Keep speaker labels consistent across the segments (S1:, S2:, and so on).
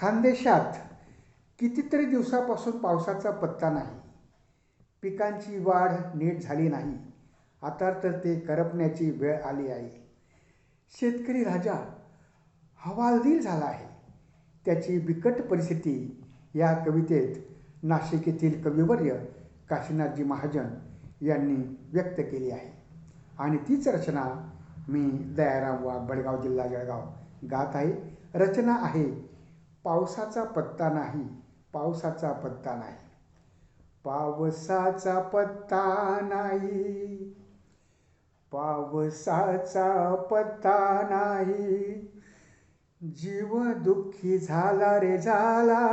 S1: खानदेशात कितीतरी दिवसापासून पावसाचा पत्ता नाही. पिकांची वाढ नीट झाली नाही. आता तर ते करपण्याची वेळ आली आहे. शेतकरी राजा हवालदिल झाला आहे. त्याची बिकट परिस्थिती या कवितेत नाशिक येथील कविवर्य काशीनाथजी महाजन यांनी व्यक्त केली आहे. आणि तीच रचना मी दयाराम वाघ बडगाव जिल्हा जळगाव गात आहे. रचना आहे पावसाचा पत्ता नाही पावसाचा पत्ता नाही. पावसाचा पत्ता नाही पावसाचा पत्ता नाही. जीव दुःखी झाला रे झाला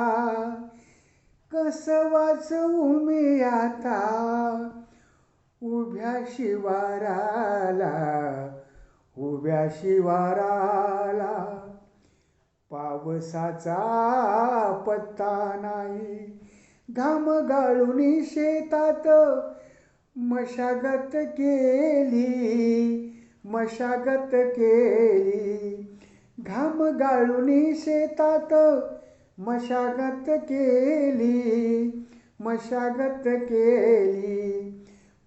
S1: कस वाचवू मी आता? उभ्या शिवाराला उभ्या शिवाराला. पावसाचा पत्ता नाही. घाम गाळून शेतात मशागत केली मशागत केली. घाम गाळून शेतात मशागत केली मशागत केली.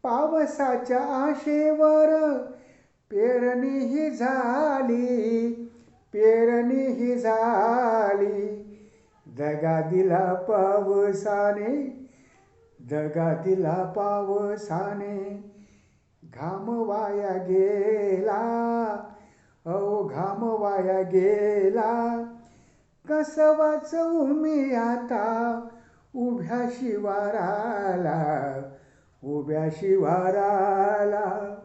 S1: पावसाच्या आशेवर पेरणी ही झाली पेरणी ही झाली. दगा दिला पावसाने दगा दिला पावसाने घाम वाया गेला. अहो घाम वाया गेला. कस वाचवू मी आता? उभ्या शिवाराला उभ्या शिवाराला.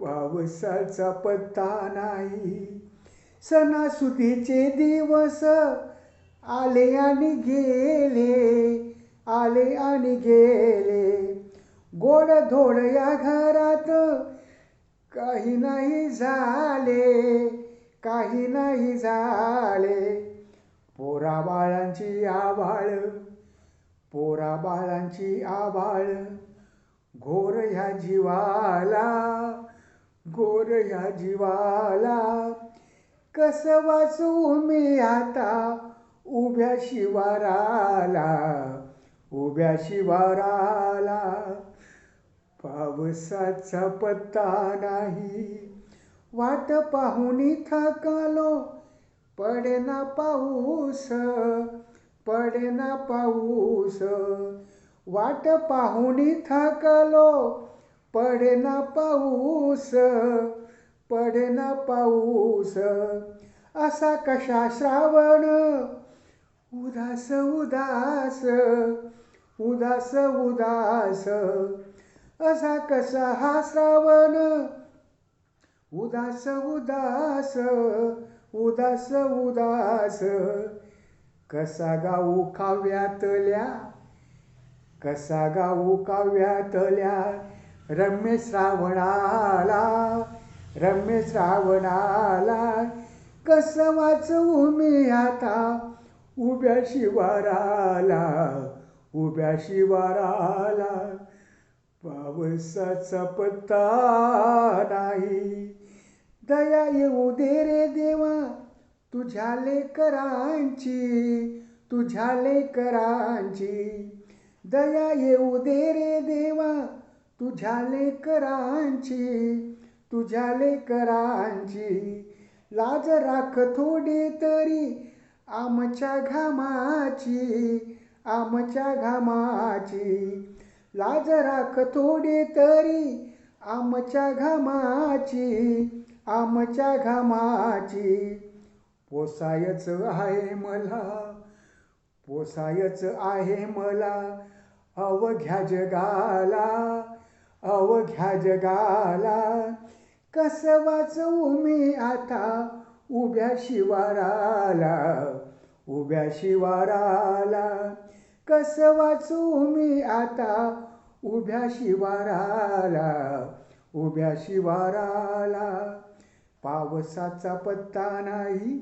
S1: पावसाचा पत्ता नाही. सणासुदीचे दिवस. आले आणि गेले आले आणि गेले. गोड धोड या घरात काही नाही झाले काही नाही झाले. पोरा बाळांची आभाळ पोरा बाळांची आभाळ. घोर ह्या जीवाला घोर ह्या जीवाला. कस वाचू मी आता? उभ्या शिवाराला उभ्या शिवाराला. पावसाचा पत्ता नाही. वाट पाहुणी थकलो पडेना पाऊस पडेना पाऊस. वाट पाहुणी थकलो पडेना पाऊस पडेना पाऊस. असा कशा श्रावण? उदास उदास उदास उदास. असा कसा हा श्रावण? उदास उदास उदास उदास. कसा गाऊ काव्यातल्या कसा गाऊ काव्यातल्या रम्य श्रावणाला रम्य श्रावणाला कस वाचवू मी आता? उभ्या शिवाराला उभ्या शिवाराला पावसाचा पत्ता नाही. दया येऊ दे रे देवा तुझ्या लेकरांची तुझ्या लेकरांची. दया येऊ दे रे देवा तुझ्या लेकरांची. तुझ्या लेकरांची लाज राख थोडी तरी आमच्या घामाची आमच्या घामाची. लाज राख थोडी तरी आमच्या घामाची आमच्या घामाची. पोसायच आहे मला पोसायच आहे मला अवघ्या जगाला अवघ्या जगाला. कस वाचवू मी आता उभ्या शिवाराला उभ्या शिवाराला? कस वाचू मी आता उभ्या शिवाराला उभ्या शिवाराला? पावसाचा पत्ता नाही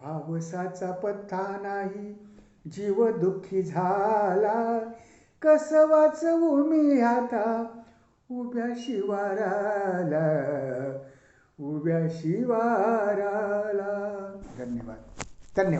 S1: पावसाचा पत्ता नाही जीव दुःखी झाला. कस वाचवू मी आता उभ्या शिवाराला उभ्या शिवाराला. धन्यवाद.